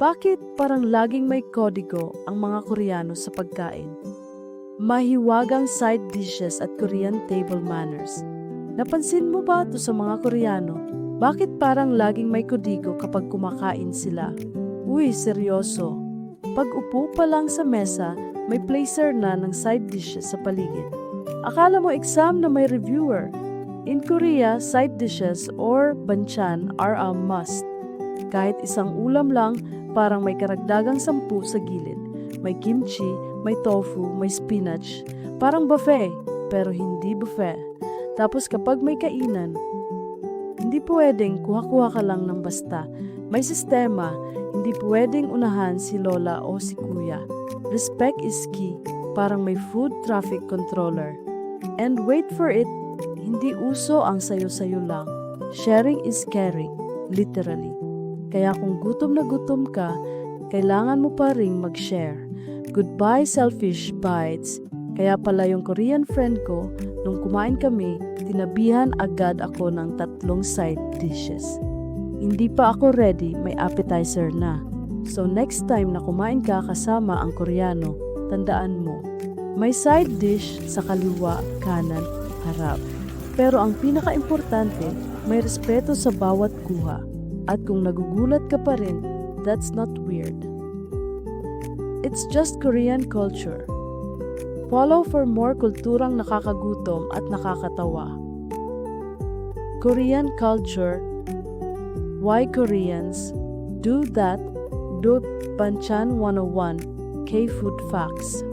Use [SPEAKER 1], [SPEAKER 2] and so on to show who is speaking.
[SPEAKER 1] Bakit parang laging may kodigo ang mga Koreano sa pagkain? Mahiwagang side dishes at Korean table manners. Napansin mo ba to sa mga Koreano? Bakit parang laging may kodigo kapag kumakain sila? Uy, seryoso. Pag upo pa lang sa mesa, may placer na ng side dishes sa paligid. Akala mo exam na may reviewer. In Korea, side dishes or banchan are a must. Kahit isang ulam lang, parang may karagdagang sampu sa gilid. May kimchi, may tofu, may spinach. Parang buffet, pero hindi buffet. Tapos kapag may kainan, hindi pwedeng kuha-kuha ka lang ng basta. May sistema, hindi pwedeng unahan si lola o si kuya. Respect is key, parang may food traffic controller. And wait for it, hindi uso ang sayo-sayo lang. Sharing is caring, literally. Kaya kung gutom na gutom ka, kailangan mo pa ring mag-share. Goodbye selfish bites. Kaya pala yung Korean friend ko, nung kumain kami, tinabihan agad ako ng tatlong side dishes. Hindi pa ako ready, may appetizer na. So next time na kumain ka kasama ang Koreano, tandaan mo, may side dish sa kaliwa, kanan, harap. Pero ang pinaka-importante, may respeto sa bawat kuha. At kung nagugulat ka pa rin, that's not weird. It's just Korean culture. Follow for more kulturang nakakagutom at nakakatawa. Korean culture. Why Koreans do that? Do Banchan 101 K Food Facts.